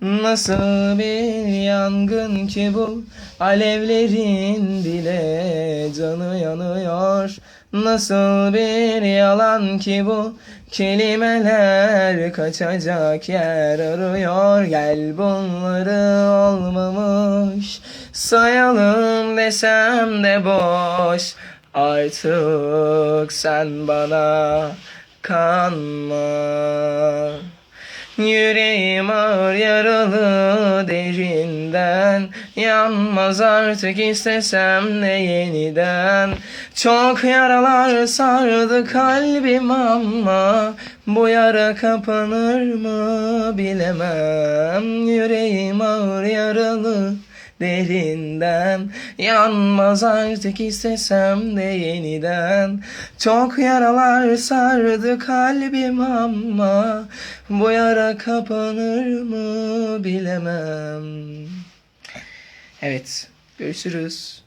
Nasıl bir yangın ki bu? Alevlerin bile canı yanıyor. Nasıl bir yalan ki bu? Kelimeler kaçacak yer arıyor. Gel bunları olmamış. Sayalım desem de boş. Artık sen bana kanma Yüreğim ağır yaralı derinden Yanmaz artık istesem de yeniden. Çok yaralar sardı kalbim ama Bu yara kapanır mı bilemem. Yüreğim ağır yaralı derinden Yanmaz artık istesem de yeniden. Çok yaralar sardı kalbim ama Bu yara kapanır mı bilemem. Evet görüşürüz